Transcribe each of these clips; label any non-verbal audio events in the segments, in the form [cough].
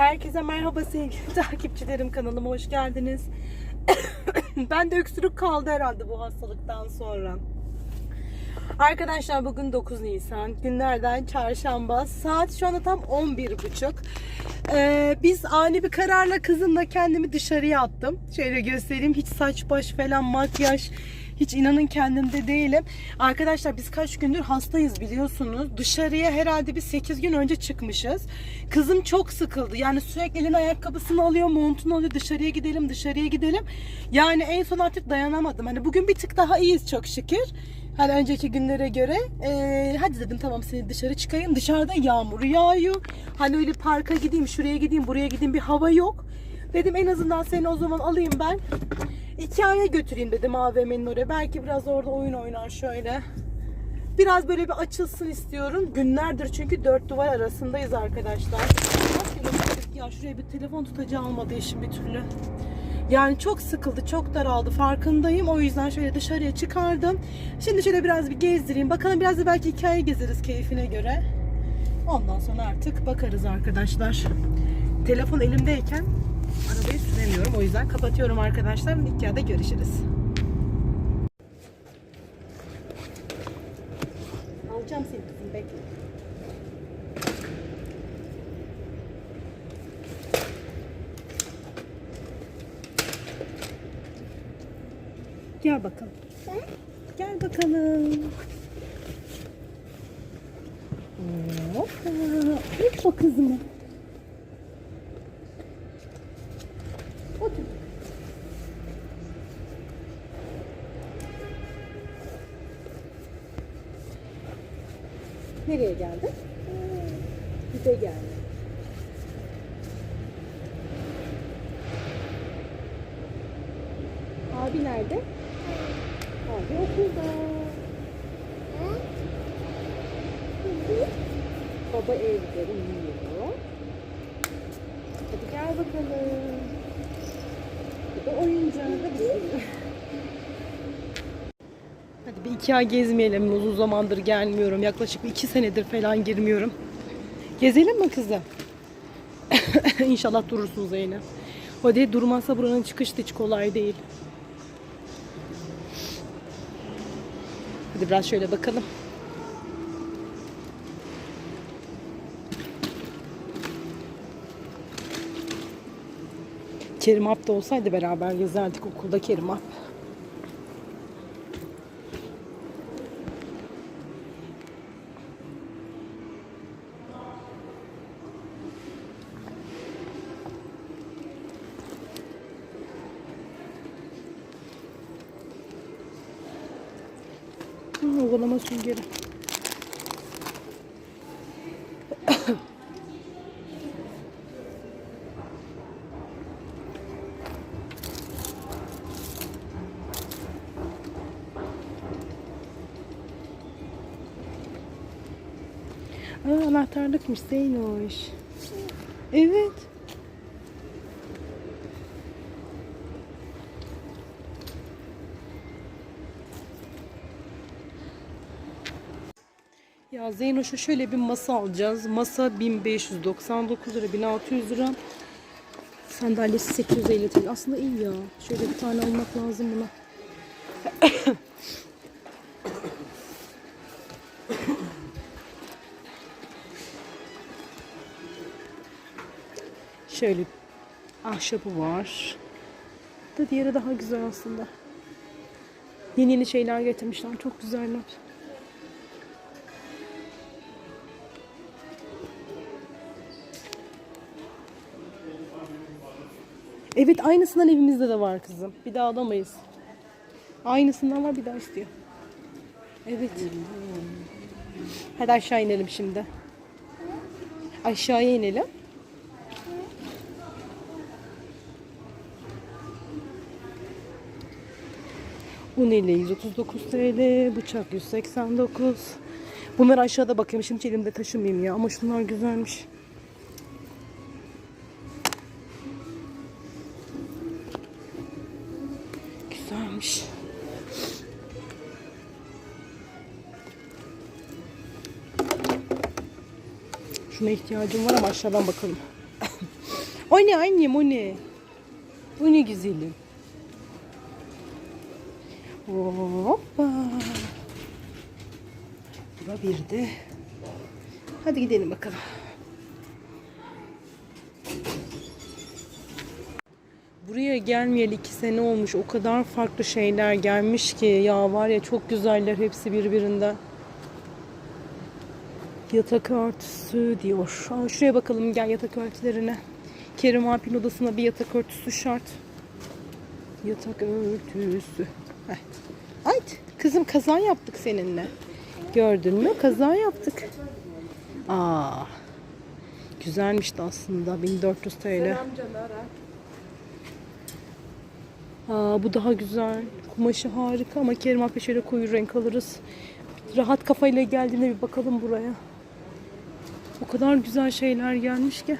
Herkese merhaba sevgili [laughs] takipçilerim kanalıma hoş geldiniz. [coughs] ben de öksürük kaldı herhalde bu hastalıktan sonra. Arkadaşlar bugün 9 Nisan günlerden çarşamba saat şu anda tam 11.30 ee, biz ani bir kararla kızımla kendimi dışarıya attım şöyle göstereyim hiç saç baş falan makyaj hiç inanın kendimde değilim. Arkadaşlar biz kaç gündür hastayız biliyorsunuz. Dışarıya herhalde bir 8 gün önce çıkmışız. Kızım çok sıkıldı. Yani sürekli elin ayakkabısını alıyor, montunu alıyor. Dışarıya gidelim, dışarıya gidelim. Yani en son artık dayanamadım. Hani bugün bir tık daha iyiyiz çok şükür. Hani önceki günlere göre. Ee, hadi dedim tamam seni dışarı çıkayım. Dışarıda yağmur yağıyor. Hani öyle parka gideyim, şuraya gideyim, buraya gideyim bir hava yok. Dedim en azından seni o zaman alayım ben. Ikea'ya götüreyim dedim AVM'nin oraya. Belki biraz orada oyun oynar şöyle. Biraz böyle bir açılsın istiyorum. Günlerdir çünkü dört duvar arasındayız arkadaşlar. Ya şuraya bir telefon tutacağı almadı eşim bir türlü. Yani çok sıkıldı, çok daraldı farkındayım. O yüzden şöyle dışarıya çıkardım. Şimdi şöyle biraz bir gezdireyim. Bakalım biraz da belki hikaye gezeriz keyfine göre. Ondan sonra artık bakarız arkadaşlar. Telefon elimdeyken arabayı süremiyorum. O yüzden kapatıyorum arkadaşlar. Hikayede görüşürüz. Alacağım seni kızım bekle. Gel bakalım. Gel bakalım. Hoppa. Hoppa kızım. Otur. Nereye geldin? Bize geldi. Abi nerede? Abi okulda. Baba evde uyuyor. Hadi gel bakalım. Bu da oyuncağı da bizim. Hadi bir iki ay gezmeyelim. Uzun zamandır gelmiyorum. Yaklaşık iki senedir falan girmiyorum. Gezelim mi kızım? [laughs] İnşallah durursun Zeynep. Hadi durmazsa buranın çıkışı hiç kolay değil. Hadi biraz şöyle bakalım. Kerim Alp da olsaydı beraber gezerdik okulda Kerim Alp. Ovalama süngeri. Aa, anahtarlıkmış Zeynoş. Evet. Ya Zeynoş'a şöyle bir masa alacağız. Masa 1599 lira, 1600 lira. Sandalyesi 850 TL. Aslında iyi ya. Şöyle bir tane almak lazım buna. [coughs] Şöyle ahşabı var. Da diğeri daha güzel aslında. Yeni yeni şeyler getirmişler. Çok güzeller. Evet aynısından evimizde de var kızım. Bir daha alamayız. Aynısından var bir daha istiyor. Evet. Hadi aşağı inelim şimdi. Aşağıya inelim. Un ile 139 TL, bıçak 189. Bunları aşağıda bakayım. Şimdi elimde taşımayayım ya. Ama şunlar güzelmiş. Güzelmiş. Şuna ihtiyacım var ama aşağıdan bakalım. [coughs] O ne annem o ne? Bu ne güzelim. Hoppa. Bura bir de. Hadi gidelim bakalım. Buraya gelmeyeli iki sene olmuş. O kadar farklı şeyler gelmiş ki. Ya var ya çok güzeller hepsi birbirinden. Yatak örtüsü diyor. Aa, şuraya bakalım gel yatak örtülerine. Kerim Alp'in odasına bir yatak örtüsü şart. Yatak örtüsü. Heh. Ay kızım kaza yaptık seninle. Gördün mü? Kaza yaptık. Aa. Güzelmişti aslında 1400 TL. Aa, bu daha güzel. Kumaşı harika ama Kerim Alp'e şöyle koyu renk alırız. Rahat kafayla geldiğinde bir bakalım buraya. O kadar güzel şeyler gelmiş ki.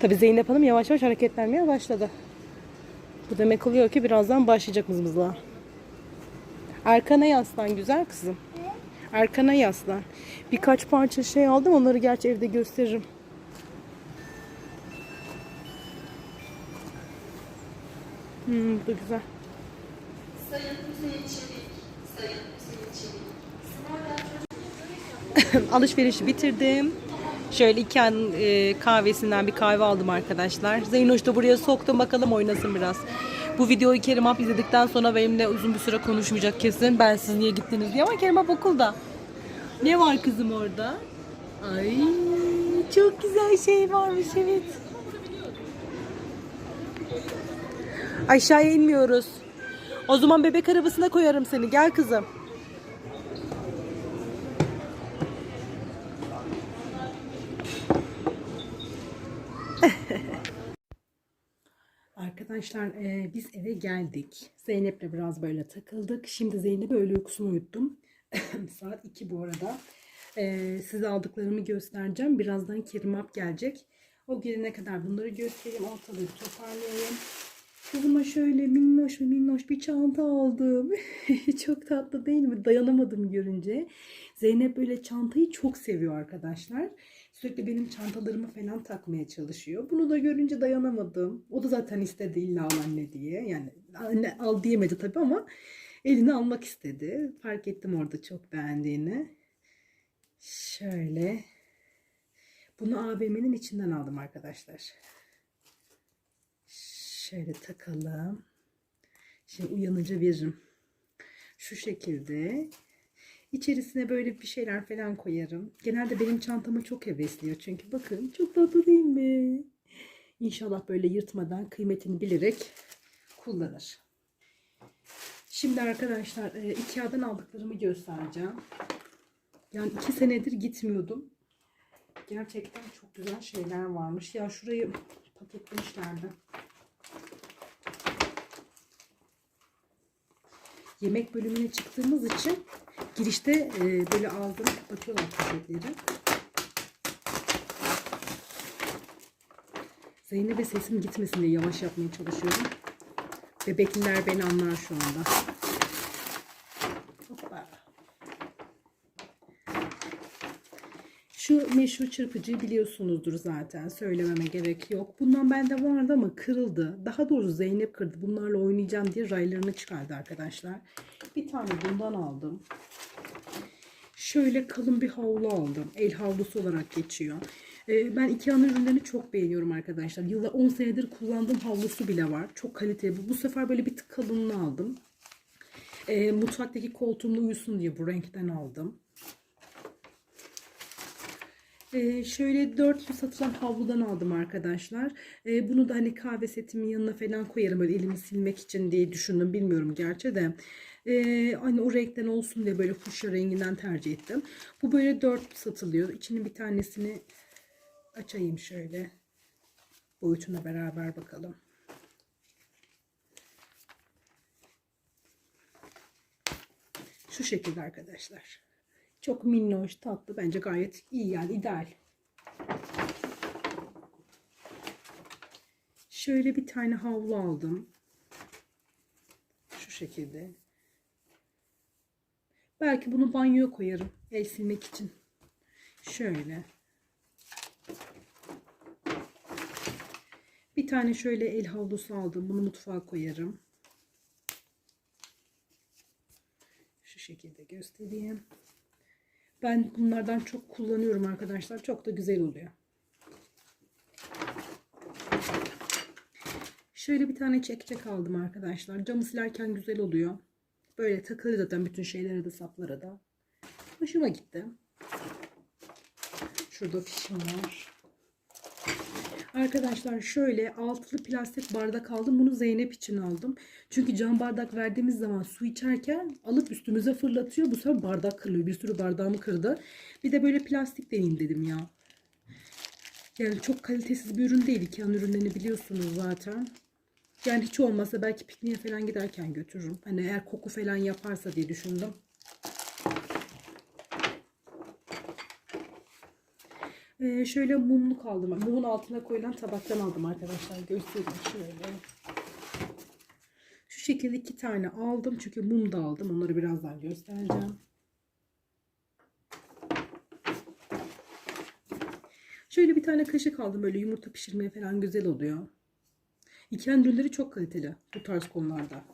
Tabii Zeynep Hanım yavaş yavaş hareketlenmeye başladı. Bu demek oluyor ki birazdan başlayacak mızmızlığa. Arkana yaslan güzel kızım. Arkana yaslan. Birkaç parça şey aldım onları gerçi evde gösteririm. Hmm, bu da güzel. [laughs] Alışverişi bitirdim. Şöyle iki an e, kahvesinden bir kahve aldım arkadaşlar. Zeynoş da buraya soktum bakalım oynasın biraz. Bu videoyu Kerim Alp izledikten sonra benimle uzun bir süre konuşmayacak kesin. Ben siz niye gittiniz diye ama Kerim Alp okulda. Ne var kızım orada? Ay çok güzel şey varmış evet. Aşağıya inmiyoruz. O zaman bebek arabasına koyarım seni. Gel kızım. [laughs] Arkadaşlar e, biz eve geldik. Zeynep'le biraz böyle takıldık. Şimdi Zeynep'i öğle uykusunu uyuttum. [laughs] Saat 2 bu arada. E, size aldıklarımı göstereceğim. Birazdan Kerim Alp gelecek. O gelene kadar bunları göstereyim. Ortalığı toparlayayım. Kızıma şöyle minnoş minnoş bir çanta aldım. [laughs] çok tatlı değil mi? Dayanamadım görünce. Zeynep böyle çantayı çok seviyor arkadaşlar. Sürekli benim çantalarımı falan takmaya çalışıyor. Bunu da görünce dayanamadım. O da zaten istedi illa anne diye. Yani anne al diyemedi tabii ama elini almak istedi. Fark ettim orada çok beğendiğini. Şöyle. Bunu AVM'nin içinden aldım arkadaşlar. Şöyle takalım. Şimdi uyanınca veririm. Şu şekilde. İçerisine böyle bir şeyler falan koyarım. Genelde benim çantamı çok hevesliyor. Çünkü bakın çok tatlı değil mi? İnşallah böyle yırtmadan kıymetini bilerek kullanır. Şimdi arkadaşlar e, Ikea'dan aldıklarımı göstereceğim. Yani iki senedir gitmiyordum. Gerçekten çok güzel şeyler varmış. Ya şurayı paketlemişlerdi. Yemek bölümüne çıktığımız için girişte e, böyle aldım kapatıyorlar poşetleri. Zeynep'e sesim gitmesin diye yavaş yapmaya çalışıyorum. Bebekliler beni anlar şu anda. Hoppa. Şu meşhur çırpıcıyı biliyorsunuzdur zaten. Söylememe gerek yok. Bundan bende vardı ama kırıldı. Daha doğrusu Zeynep kırdı. Bunlarla oynayacağım diye raylarını çıkardı arkadaşlar. Bir tane bundan aldım. Şöyle kalın bir havlu aldım. El havlusu olarak geçiyor. Ee, ben Ikea'nın ürünlerini çok beğeniyorum arkadaşlar. Yılda 10 senedir kullandığım havlusu bile var. Çok kaliteli. Bu, bu sefer böyle bir tık kalınını aldım. Ee, mutfaktaki koltuğumda uyusun diye bu renkten aldım. Ee, şöyle dörtlü satılan havludan aldım arkadaşlar. Ee, bunu da hani kahve setimin yanına falan koyarım böyle elimi silmek için diye düşündüm. Bilmiyorum gerçi de. Ee, hani o renkten olsun diye böyle fuşya renginden tercih ettim. Bu böyle dört satılıyor. İçinin bir tanesini açayım şöyle. Boyutuna beraber bakalım. Şu şekilde arkadaşlar. Çok minnoş, tatlı. Bence gayet iyi yani ideal. Şöyle bir tane havlu aldım. Şu şekilde. Belki bunu banyoya koyarım. El silmek için. Şöyle. Bir tane şöyle el havlusu aldım. Bunu mutfağa koyarım. Şu şekilde göstereyim. Ben bunlardan çok kullanıyorum arkadaşlar. Çok da güzel oluyor. Şöyle bir tane çekçek aldım arkadaşlar. Camı silerken güzel oluyor. Böyle takılır zaten bütün şeylere de saplara da. Hoşuma gitti. Şurada fişim var. Arkadaşlar şöyle altılı plastik bardak aldım. Bunu Zeynep için aldım. Çünkü cam bardak verdiğimiz zaman su içerken alıp üstümüze fırlatıyor. Bu sefer bardak kırılıyor. Bir sürü bardağımı kırdı. Bir de böyle plastik deneyim dedim ya. Yani çok kalitesiz bir ürün değil. İKEA'nın ürünlerini biliyorsunuz zaten. Yani hiç olmazsa belki pikniğe falan giderken götürürüm. Hani eğer koku falan yaparsa diye düşündüm. Ee, şöyle mumluk aldım. Mumun altına koyulan tabaktan aldım arkadaşlar. Göstereyim şöyle. Şu şekilde iki tane aldım. Çünkü mum da aldım. Onları birazdan göstereceğim. Şöyle bir tane kaşık aldım. Böyle yumurta pişirmeye falan güzel oluyor. İKEA'nın ürünleri çok kaliteli bu tarz konularda.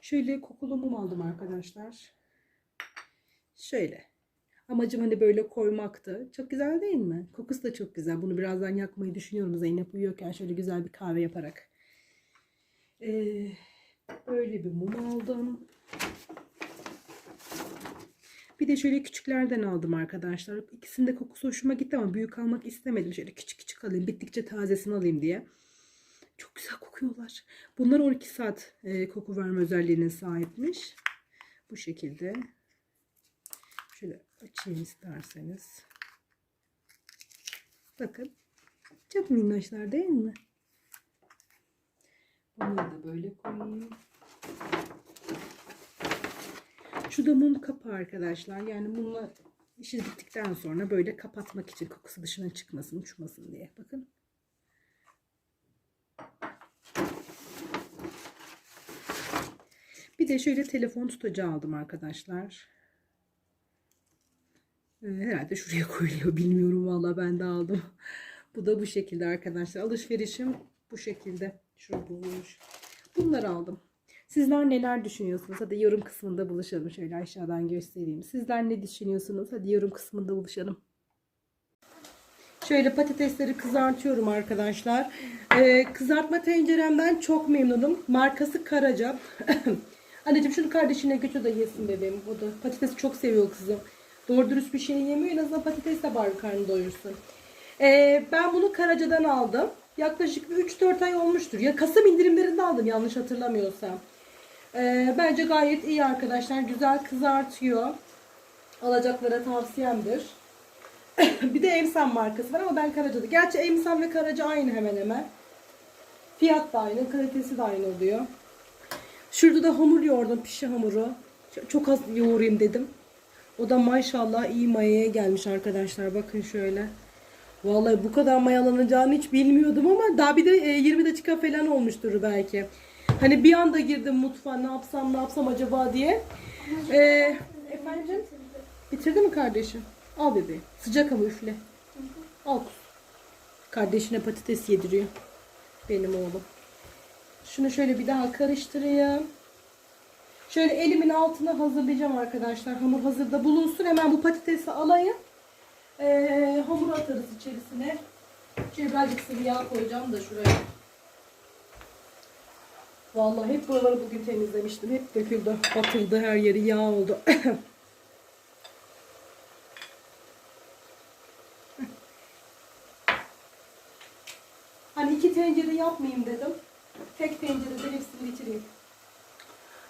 Şöyle kokulu mum aldım arkadaşlar. Şöyle. Amacım hani böyle koymaktı. Çok güzel değil mi? Kokusu da çok güzel. Bunu birazdan yakmayı düşünüyorum Zeynep uyuyorken şöyle güzel bir kahve yaparak. Ee, böyle bir mum aldım. Bir de şöyle küçüklerden aldım arkadaşlar. İkisinin de kokusu hoşuma gitti ama büyük almak istemedim. Şöyle küçük küçük alayım. Bittikçe tazesini alayım diye. Çok güzel kokuyorlar. Bunlar 12 saat e, koku verme özelliğine sahipmiş. Bu şekilde. Açayım isterseniz. Bakın. Çok minnoşlar değil mi? Bunları da böyle koyayım. Şu da mum kapağı arkadaşlar. Yani mumla işi bittikten sonra böyle kapatmak için kokusu dışına çıkmasın, uçmasın diye. Bakın. Bir de şöyle telefon tutacağı aldım arkadaşlar. Ee, Herhalde şuraya [laughs] koyuluyor. Bilmiyorum valla ben de aldım. Bu da bu şekilde arkadaşlar. Alışverişim bu şekilde. Şurada bulmuş. Bunları aldım. Sizler neler düşünüyorsunuz? Hadi yorum kısmında buluşalım. Şöyle aşağıdan göstereyim. Sizler ne düşünüyorsunuz? Hadi yorum kısmında buluşalım. Şöyle patatesleri kızartıyorum arkadaşlar. Ee, kızartma tenceremden çok memnunum. Markası Karaca. [coughs] Anneciğim şunu kardeşine götür de yesin bebeğim. O da patatesi çok seviyor kızım. Doğru dürüst bir şey yemiyor. En azından patatesle bari karnı doyursun. Ee, ben bunu Karaca'dan aldım. Yaklaşık 3-4 ay olmuştur. Ya Kasım indirimlerinde aldım yanlış hatırlamıyorsam. Ee, bence gayet iyi arkadaşlar. Güzel kızartıyor. Alacaklara tavsiyemdir. [coughs] bir de Emsan markası var ama ben Karaca'da. Gerçi Emsan ve Karaca aynı hemen hemen. Fiyat da aynı, kalitesi de aynı oluyor. Şurada da hamur yoğurdum, pişi hamuru. Çok az yoğurayım dedim. O da maşallah iyi mayaya gelmiş arkadaşlar. Bakın şöyle. Vallahi bu kadar mayalanacağını hiç bilmiyordum ama daha bir de e, 20 dakika falan olmuştur belki. Hani bir anda girdim mutfağa ne yapsam ne yapsam acaba diye. Ee, efendim? Bitirdi mi kardeşim? Al bebeğim. Sıcak ama üfle. Al. Kardeşine patates yediriyor. Benim oğlum. Şunu şöyle bir daha karıştırayım. Şöyle elimin altına hazırlayacağım arkadaşlar. Hamur hazırda bulunsun. Hemen bu patatesi alayım. Ee, hamur atarız içerisine. Şöyle birazcık sıvı yağ koyacağım da şuraya. Vallahi hep buraları bugün temizlemiştim. Hep döküldü, batıldı her yeri yağ oldu. [coughs] hani iki tencere yapmayayım dedim. Tek tencerede hepsini bitireyim.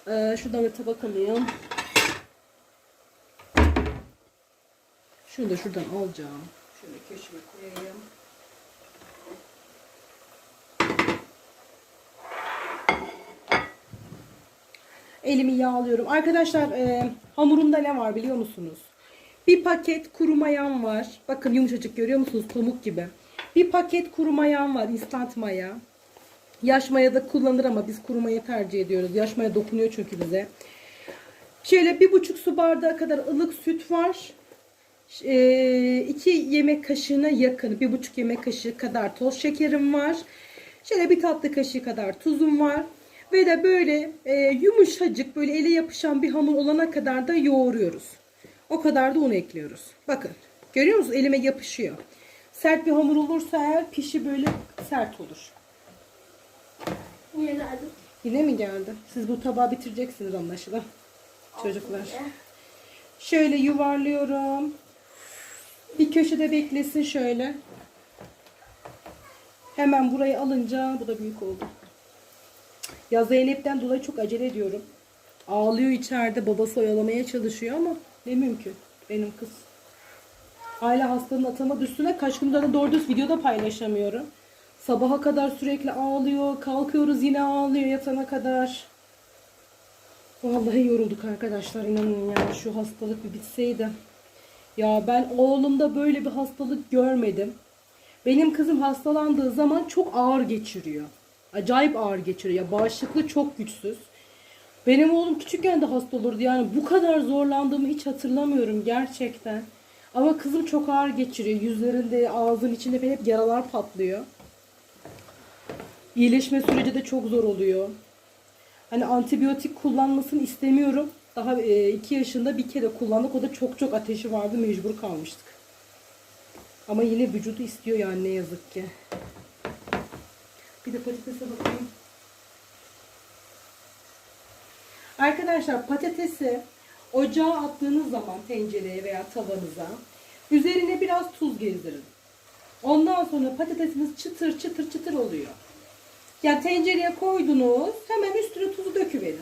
Ee, şuradan bir tabak alayım. Şunu da şuradan alacağım. Şöyle köşeye koyayım. Elimi yağlıyorum. Arkadaşlar e, hamurumda ne var biliyor musunuz? Bir paket kuru mayam var. Bakın yumuşacık görüyor musunuz? Pamuk gibi. Bir paket kuru mayam var. instant maya. Yaş maya da kullanılır ama biz kuru maya tercih ediyoruz. Yaş maya dokunuyor çünkü bize. Şöyle bir buçuk su bardağı kadar ılık süt var. e, iki yemek kaşığına yakın, bir buçuk yemek kaşığı kadar toz şekerim var. Şöyle bir tatlı kaşığı kadar tuzum var. Ve de böyle e, yumuşacık böyle ele yapışan bir hamur olana kadar da yoğuruyoruz. O kadar da un ekliyoruz. Bakın görüyor musunuz elime yapışıyor. Sert bir hamur olursa eğer pişi böyle sert olur. Yine mi geldi? Siz bu tabağı bitireceksiniz anlaşılan. Çocuklar. Şöyle yuvarlıyorum. Bir köşede beklesin şöyle. Hemen burayı alınca bu da büyük oldu. Ya Zeynep'ten dolayı çok acele ediyorum. Ağlıyor içeride babası oyalamaya çalışıyor ama ne mümkün benim kız. Aile hastalığının atama üstüne kaç gündür de doğru düz videoda paylaşamıyorum. Sabaha kadar sürekli ağlıyor. Kalkıyoruz yine ağlıyor yatana kadar. Vallahi yorulduk arkadaşlar inanın yani şu hastalık bir bitseydi. Ya ben oğlumda böyle bir hastalık görmedim. Benim kızım hastalandığı zaman çok ağır geçiriyor. Acayip ağır geçiriyor. Ya bağışıklığı çok güçsüz. Benim oğlum küçükken de hasta olurdu. Yani bu kadar zorlandığımı hiç hatırlamıyorum gerçekten. Ama kızım çok ağır geçiriyor. Yüzlerinde, ağzın içinde hep yaralar patlıyor. İyileşme süreci de çok zor oluyor. Hani antibiyotik kullanmasını istemiyorum. Daha 2 yaşında bir kere kullandık. O da çok çok ateşi vardı. Mecbur kalmıştık. Ama yine vücudu istiyor yani ne yazık ki. Bir de patatese bakayım. Arkadaşlar patatesi ocağa attığınız zaman tencereye veya tavanıza üzerine biraz tuz gezdirin. Ondan sonra patatesiniz çıtır çıtır çıtır oluyor. Yani tencereye koydunuz hemen üstüne tuzu döküverin.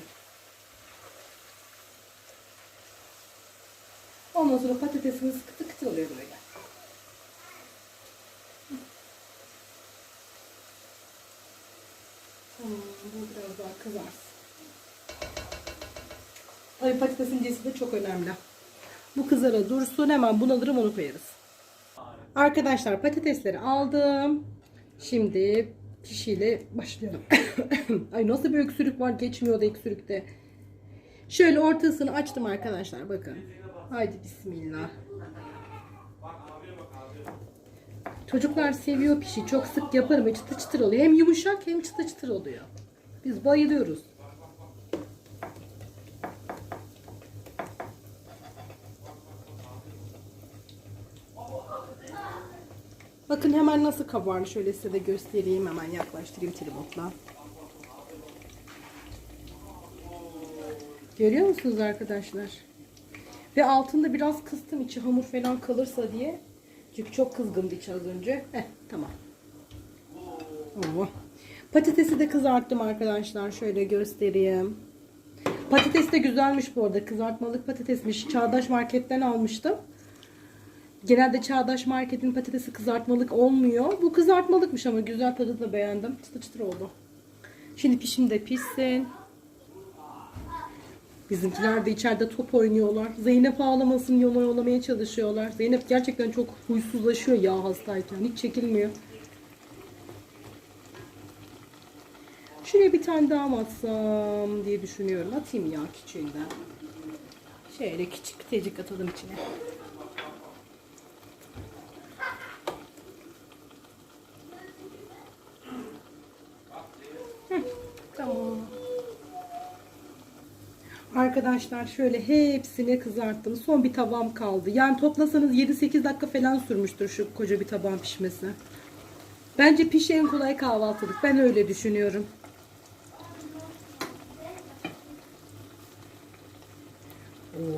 Ondan sonra patatesiniz kıtır kıtır oluyor böyle. Bu biraz daha kızarsın. Tabii patatesin cinsi de çok önemli. Bu kızara dursun hemen bunu alırım onu koyarız. Arkadaşlar patatesleri aldım. Şimdi pişiyle başlayalım. [coughs] Ay nasıl bir öksürük var geçmiyor da öksürükte. Şöyle ortasını açtım arkadaşlar bakın. Haydi bismillah. Çocuklar seviyor pişi. Çok sık yaparım ve çıtır çıtır oluyor. Hem yumuşak hem çıtır çıtır oluyor. Biz bayılıyoruz. Bakın hemen nasıl kabardı. Şöyle size de göstereyim. Hemen yaklaştırayım tripodla. Görüyor musunuz arkadaşlar? Ve altında biraz kıstım içi hamur falan kalırsa diye. Çünkü çok kızgındı içi az önce. Heh tamam. Oo. Patatesi de kızarttım arkadaşlar. Şöyle göstereyim. Patates de güzelmiş bu arada. Kızartmalık patatesmiş. Çağdaş marketten almıştım. Genelde Çağdaş Market'in patatesi kızartmalık olmuyor. Bu kızartmalıkmış ama güzel tadını da beğendim. Çıtır çıtır oldu. Şimdi pişim de pişsin. Bizimkiler de içeride top oynuyorlar. Zeynep ağlamasın diye onu oyalamaya çalışıyorlar. Zeynep gerçekten çok huysuzlaşıyor ya hastayken. Hiç çekilmiyor. Şuraya bir tane daha mı atsam diye düşünüyorum. Atayım ya küçüğünden. Şöyle küçük bir tecik atalım içine. Tamam. Arkadaşlar şöyle hepsini kızarttım. Son bir tabağım kaldı. Yani toplasanız 7-8 dakika falan sürmüştür şu koca bir tabağın pişmesi. Bence pişi en kolay kahvaltılık. Ben öyle düşünüyorum.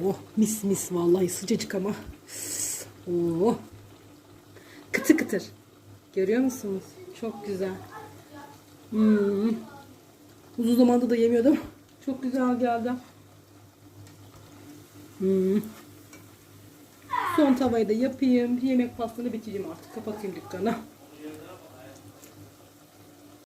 Oh mis mis vallahi sıcacık ama. Oh. Kıtır kıtır. Görüyor musunuz? Çok güzel. Hmm. Uzun zamanda da yemiyordum. Çok güzel geldi. Hmm. Son tavayı da yapayım. Yemek faslını bitireyim artık. Kapatayım dükkanı.